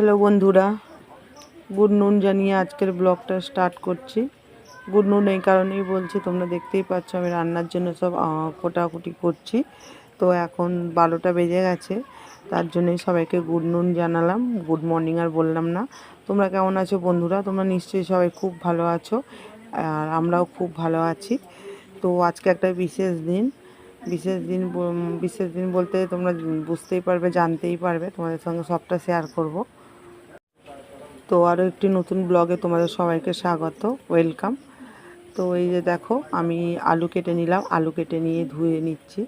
Hello বন্ধুরা, good নুন জানিয়ে আজকের ব্লগটা স্টার্ট করছি। গুড নুন এই কারণেই বলছি, তোমরা দেখতেই পাচ্ছ আমি রান্নার জন্য সব কোটাকুটি করছি। তো এখন বারোটা বেজে গেছে, তার জন্যই সবাইকে গুড নুন জানালাম, গুড মর্নিং আর বললাম না। তোমরা কেমন আছো বন্ধুরা? তোমরা নিশ্চয়ই সবাই খুব ভালো আছো, আর আমরাও খুব ভালো আছি। তো আজকে একটা বিশেষ দিন বিশেষ দিন বিশেষ দিন বলতে তোমরা বুঝতেই পারবে, জানতেই পারবে, তোমাদের সঙ্গে সবটা শেয়ার করব। তো আরও একটি নতুন ব্লগে তোমাদের সবাইকে স্বাগত, ওয়েলকাম। তো এই যে দেখো, আমি আলু কেটে নিলাম, আলু কেটে নিয়ে ধুয়ে নিচ্ছি।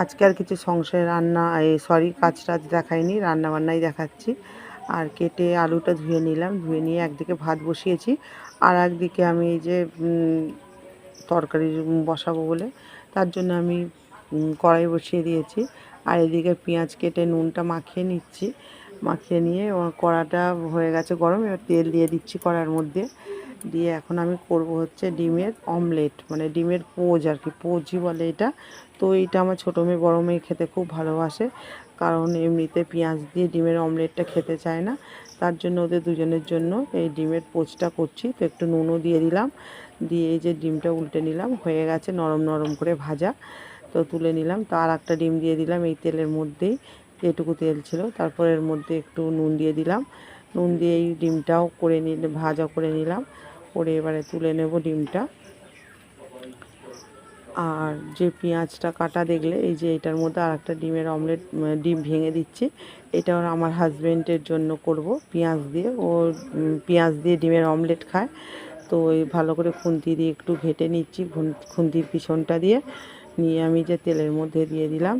আজকে আর কিছু সংসারে রান্না সরি, কাজ টাজ দেখাইনি রান্না বান্নাই দেখাচ্ছি। আর কেটে আলুটা ধুয়ে নিলাম, ধুয়ে নিয়ে একদিকে ভাত বসিয়েছি, আর একদিকে আমি এই যে তরকারি বসাবো বলে, তার জন্য আমি কড়াই বসিয়ে দিয়েছি। আর এদিকে পেঁয়াজ কেটে নুনটা মাখিয়ে নিচ্ছি। মাখিয়ে নিয়ে কড়াটা হয়ে গেছে গরম, এবার তেল দিয়ে দিচ্ছি কড়ার মধ্যে। দিয়ে এখন আমি করব হচ্ছে ডিমের অমলেট মানে ডিমের পোজ আর কি পোজই বলে এটা। তো এইটা আমার ছোটো মেয়ে, বড়ো মেয়ে খেতে খুব ভালোবাসে, কারণ এমনিতে পেঁয়াজ দিয়ে ডিমের অমলেটটা খেতে চায় না। তার জন্য ওদের দুজনের জন্য এই ডিমের পোচটা করছি। তো একটু নুনও দিয়ে দিলাম, দিয়ে এই যে ডিমটা উল্টে নিলাম, হয়ে গেছে নরম নরম করে ভাজা। তো তুলে নিলাম, তো আর একটা ডিম দিয়ে দিলাম এই তেলের মধ্যেই। যেটুকু তেল ছিল। তারপর এর মধ্যে একটু নুন দিয়ে দিলাম। নুন দিয়ে এই ডিমটাও করে নিলে, ভাজা করে নিলাম। করে এবারে তুলে নেব ডিমটা। আর যে পেঁয়াজটা কাটা দেখলে, এই যে এটার মধ্যে আর একটা ডিমের অমলেট ডিম ভেঙে দিচ্ছি, এটা ওর আমার হাজব্যান্ডের জন্য করব। পেঁয়াজ দিয়ে, ও পেঁয়াজ দিয়ে ডিমের অমলেট খায়। তো এই ভালো করে খুন্তি দিয়ে একটু ঘেটে নিচ্ছি খুন্তির পিছনটা দিয়ে। নিয়ে আমি যে তেলের মধ্যে দিয়ে দিলাম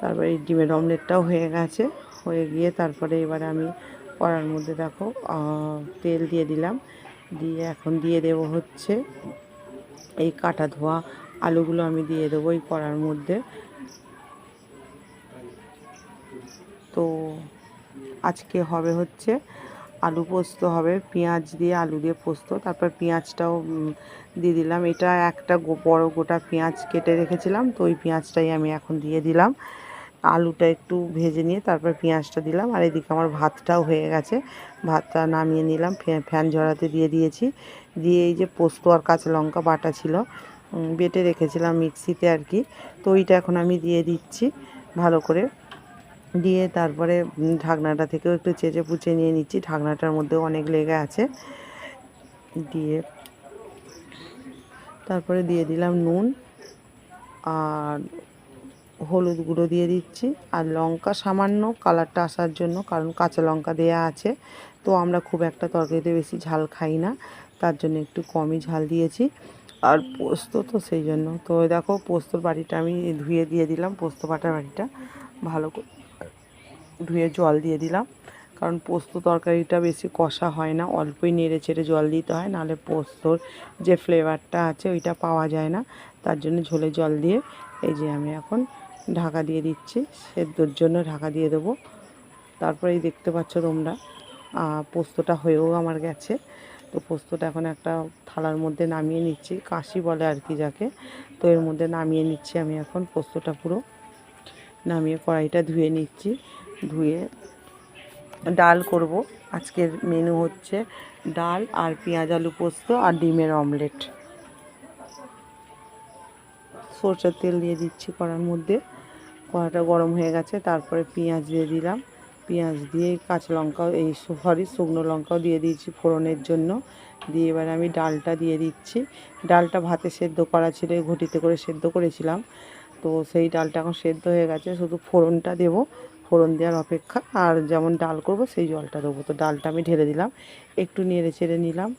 তারপরে ডিমের অমলেটটাও হয়ে গেছে। হয়ে গিয়ে তারপরে এবারে আমি কড়ার মধ্যে দেখো তেল দিয়ে দিলাম। দিয়ে এখন দিয়ে দেবো হচ্ছে এই কাটা ধোয়া আলুগুলো আমি দিয়ে দেবো এই কড়ার মধ্যে। তো আজকে হবে হচ্ছে আলু পোস্ত হবে, পেঁয়াজ দিয়ে আলু দিয়ে পোস্ত। তারপর পেঁয়াজটাও দিয়ে দিলাম। এটা একটা বড় গোটা পেঁয়াজ কেটে রেখেছিলাম, তো ওই পেঁয়াজটাই আমি এখন দিয়ে দিলাম। আলুটা একটু ভেজে নিয়ে তারপর পেঁয়াজটা দিলাম। আর এদিকে আমার ভাতটাও হয়ে গেছে। ভাতটা নামিয়ে নিলাম, ফ্যা- ফ্যান ঝরাতে দিয়ে দিয়েছি। দিয়ে এই যে পোস্ত আর কাঁচা লঙ্কা বাটা ছিল বেটে রেখেছিলাম মিক্সিতে আর কি। তো ওইটা এখন আমি দিয়ে দিচ্ছি ভালো করে। দিয়ে তারপরে ঢাকনাটা থেকেও একটু চেঁচে পুচে নিয়ে নিচ্ছি। ঢাকনাটার মধ্যেও অনেক লেগে আছে। দিয়ে তারপরে দিয়ে দিলাম নুন আর হলুদ গুঁড়ো দিয়ে দিচ্ছি আর লঙ্কা সামান্য কালারটা আসার জন্য, কারণ কাঁচা লঙ্কা দেয়া আছে, তো আমরা খুব একটা তরকারিতে বেশি ঝাল খাই না, তার জন্য একটু কমই ঝাল দিয়েছি। আর পোস্ত তো সেই জন্য, তো দেখো পোস্তর বাড়িটা আমি ধুয়ে দিয়ে দিলাম, পোস্ত বাটার বাড়িটা ভালো করে ধুয়ে জল দিয়ে দিলাম, কারণ পোস্ত তরকারিটা বেশি কষা হয় না, অল্পই নেড়ে চেড়ে জল দিতে হয়, নাহলে পোস্তর যে ফ্লেভারটা আছে ওইটা পাওয়া যায় না, তার জন্য ঝোলে জল দিয়ে এই যে আমি এখন ঢাকা দিয়ে দিচ্ছি, সেদ্ধর জন্য ঢাকা দিয়ে দেবো। তারপরেই দেখতে পাচ্ছ তোমরা পোস্তটা হয়েও আমার গেছে। তো পোস্তটা এখন একটা থালার মধ্যে নামিয়ে নিচ্ছি, কাশি বলে আর কি যাকে। তো এর মধ্যে নামিয়ে নিচ্ছি আমি এখন, পোস্তটা পুরো। নামিয়ে কড়াইটা ধুয়ে নিচ্ছি, ধুয়ে ডাল করব। আজকের মেনু হচ্ছে ডাল আর পেঁয়াজ আলু পোস্ত আর ডিমের অমলেট সরষের তেল দিয়ে দিচ্ছি কড়ার মধ্যে। কড়াটা গরম হয়ে গেছে, তারপরে পেঁয়াজ দিয়ে দিলাম। পেঁয়াজ দিয়ে কাঁচা লঙ্কাও, এই সরি, শুকনো লঙ্কাও দিয়ে দিয়েছি ফোড়নের জন্য। দিয়ে এবার আমি ডালটা দিয়ে দিচ্ছি। ডালটা ভাতে সেদ্ধ করা ছিল ঘটিতে করে সেদ্ধ করেছিলাম। তো সেই ডালটা এখন সেদ্ধ হয়ে গেছে, শুধু ফোড়নটা দেবো, ফোড়ন দেওয়ার অপেক্ষা। আর যেমন ডাল করব, সেই জলটা দেবো। তো ডালটা আমি ঢেলে দিলাম, একটু নেড়ে চেড়ে নিলাম।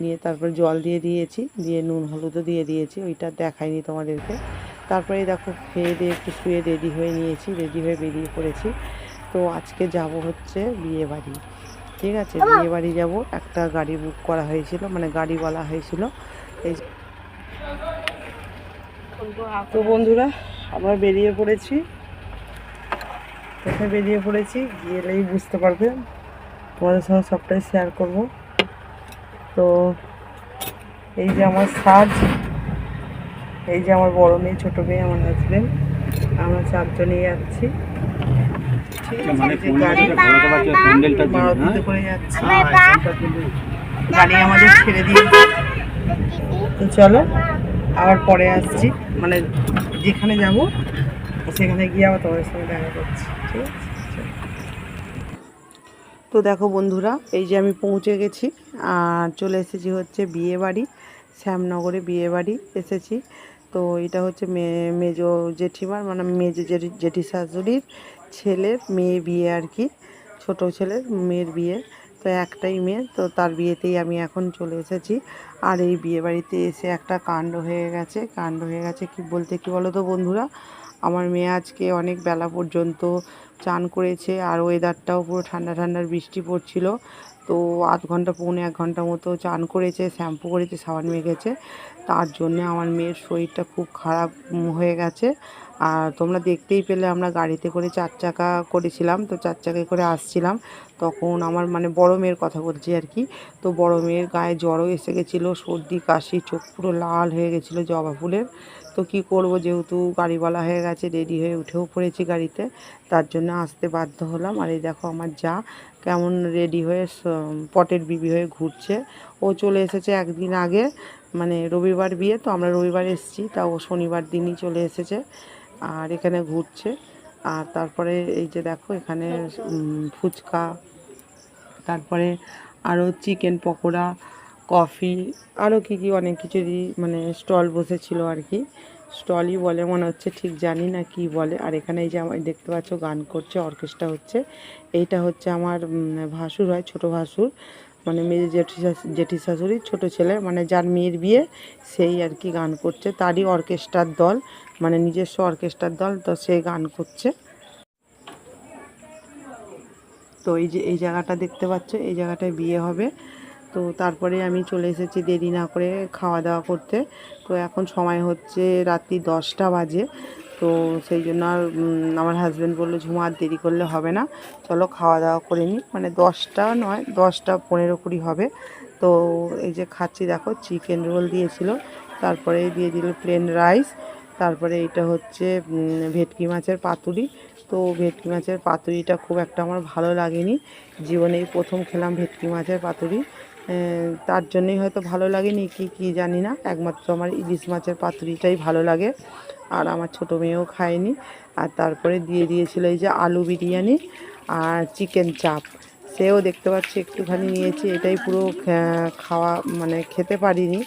নিয়ে তারপর জল দিয়ে দিয়েছি, দিয়ে নুন, হলুদও দিয়ে দিয়েছি, ওইটা দেখাইনি তোমাদেরকে। তারপরে দেখো খেয়ে দিয়ে একটু শুয়ে রেডি হয়ে নিয়েছি রেডি হয়ে বেরিয়ে পড়েছি। তো আজকে যাব হচ্ছে বিয়ে বাড়ি ঠিক আছে? বিয়ে বাড়ি যাব একটা গাড়ি বুক করা হয়েছিল মানে গাড়ি বলা হয়েছিল। এই তো বন্ধুরা আবার বেরিয়ে পড়েছি। কোথায় বেরিয়ে পড়েছি গেলেই বুঝতে পারবে। তোমাদের সঙ্গে সবটাই শেয়ার করব। তো এই যে আমার সাজ এই যে আমার বড় মেয়ে ছোটো মেয়ে আমার হাজবেন্ড আমরা চারজনেই যাচ্ছি। ঠিক মানে গাড়ি হ্যাঁ? করে যাচ্ছে। গাড়ি আমাদের ছেড়ে দিয়ে তো চলো আবার পরে আসছি। মানে যেখানে যাব সেখানে গিয়ে আবার তোমাদের সঙ্গে দেখা করছি। ঠিক আছে তো দেখো বন্ধুরা এই যে আমি পৌঁছে গেছি। আর চলে এসেছি হচ্ছে বিয়ে বাড়ি শ্যামনগরে বিয়ে বাড়ি এসেছি। তো এটা হচ্ছে মেজো জেঠিমার মানে মেজো জেঠি জেঠি শাশুড়ির ছেলের মেয়ে বিয়ে আর কি, ছোট ছেলের মেয়ের বিয়ে। তো একটাই মেয়ে, তো তার বিয়েতেই আমি এখন চলে এসেছি। আর এই বিয়ে বাড়িতে এসে একটা কাণ্ড হয়ে গেছে, কাণ্ড হয়ে গেছে কি বলতে, কি বলো তো বন্ধুরা? আমার মেয়ে আজকে অনেক বেলা পর্যন্ত চান করেছে, আর ওয়েদারটাও পুরো ঠান্ডা ঠান্ডার বৃষ্টি পড়ছিল। তো আধ ঘণ্টা, পৌনে এক ঘণ্টা মতো চান করেছে, শ্যাম্পু করেছে, সাবান মেখেছে। তার জন্য আমার মেয়ের শরীরটা খুব খারাপ হয়ে গেছে। আর তোমরা দেখতেই পেলে আমরা গাড়িতে করে চার চাকা করেছিলাম, তো চার চাকায় করে আসছিলাম। তখন আমার মানে বড় মেয়ের কথা বলছি আর কি। তো বড় মেয়ের গায়ে জ্বরও এসে গেছিল, সর্দি, কাশি, চোখ পুরো লাল হয়ে গেছিল জবা ফুলের। তো কি করব, যেহেতু গাড়িওয়ালা হয়ে গেছে, রেডি হয়ে উঠেও পড়েছি গাড়িতে, তার জন্য আসতে বাধ্য হলাম। আর এই দেখো আমার যা, কেমন রেডি হয়ে পটের বিবি হয়ে ঘুরছে। ও চলে এসেছে একদিন আগে মানে রবিবার বিয়ে, তো আমরা রবিবার এসেছি তা ও শনিবার দিনই চলে এসেছে। আর এখানে ঘুরছে। আর তারপরে এই যে দেখো, এখানে ফুচকা, তারপরে আরও চিকেন পকোড়া, কফি আরও কী কী অনেক কিছুরই মানে স্টল বসেছিল আর কি। স্টলই বলে মনে হচ্ছে, ঠিক জানি না কি বলে। আর এখানে এই যে আমার, দেখতে পাচ্ছ, গান করছে, অর্কেস্ট্রা হচ্ছে। এইটা হচ্ছে আমার ভাসুর হয়, ছোট ভাসুর। মানে মেয়ে জেঠি জেঠি শাশুড়ির ছোটো ছেলে মানে যার মেয়ের বিয়ে, সেই আর কি গান করছে। তারই অর্কেস্ট্রার দল মানে নিজস্ব অর্কেস্ট্রার দল, তো সে গান করছে। তো এই যে, এই জায়গাটা দেখতে পাচ্ছ, এই জায়গাটায় বিয়ে হবে। তো তারপরে আমি চলে এসেছি দেরি না করে খাওয়া দাওয়া করতে। তো এখন সময় হচ্ছে রাত্রি দশটা বাজে। তো সেই জন্য আর আমার হাজব্যান্ড বলল, ঝুমা, আর দেরি করলে হবে না। চলো খাওয়া দাওয়া করে নিই। মানে দশটা নয়, দশটা পনেরো কুড়ি হবে। তো এই যে খাচ্ছি, দেখো চিকেন রোল দিয়েছিল। তারপরে দিয়ে দিল প্লেন রাইস তারপরে এটা হচ্ছে ভেটকি মাছের পাতুরি। তো ভেটকি মাছের পাতুরিটা খুব একটা আমার ভালো লাগেনি। জীবনে প্রথম খেলাম ভেটকি মাছের পাতুরি। তার জন্যই হয়তো ভালো লাগেনি, কি কি জানি না। একমাত্র আমার ইলিশ মাছের পাতুরিটাই ভালো লাগে। আর আমার ছোটো মেয়েও খায়নি। আর তারপরে দিয়ে দিয়েছিল এই যে আলু বিরিয়ানি আর চিকেন চাপ। সেও দেখতে পাচ্ছি একটুখানি নিয়েছি, এটাই পুরো খাওয়া মানে খেতে পারিনি।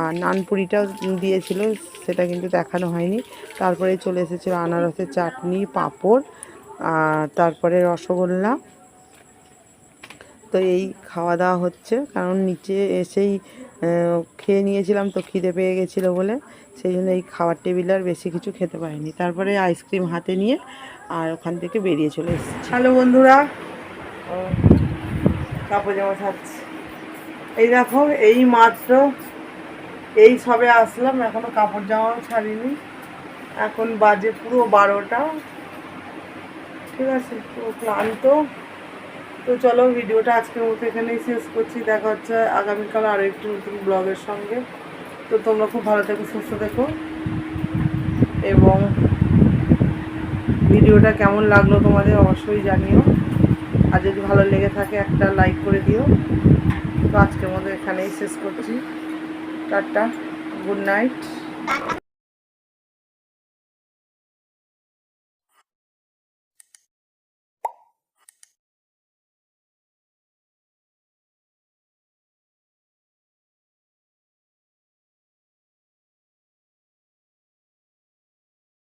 আর নানপুরিটাও দিয়েছিল, সেটা কিন্তু দেখানো হয়নি। তারপরে চলে এসেছিল আনারসের চাটনি, পাঁপড়, আর তারপরে রসগোল্লা। তো এই খাওয়া দাওয়া হচ্ছে, কারণ নিচে এসেই খেয়ে নিয়েছিলাম তো খিদে পেয়ে গেছিল বলে। সেই জন্য এই খাবার টেবিলে আর বেশি কিছু খেতে পারিনি। তারপরে আইসক্রিম হাতে নিয়ে আর ওখান থেকে বেরিয়ে চলে এসেছি। হ্যালো বন্ধুরা। কাপড় জামা ছাড়ছি। এই দেখো এই মাত্র এই সবে আসলাম এখনও কাপড় জামাও ছাড়িনি। এখন বাজে পুরো বারোটা। ঠিক আছে পুরো ক্লান্ত। তো চলো ভিডিওটা আজকের মতো এখানেই শেষ করছি। দেখা হচ্ছে আগামীকাল আরও একটি নতুন ব্লগের সঙ্গে। তো তোমরা খুব ভালো থেকো, সুস্থ থেকো। এবং ভিডিওটা কেমন লাগল তোমাদের অবশ্যই জানিও। আর যদি ভালো লেগে থাকে একটা লাইক করে দিও। তো আজকের মতো এখানেই শেষ করছি। Tata, good night.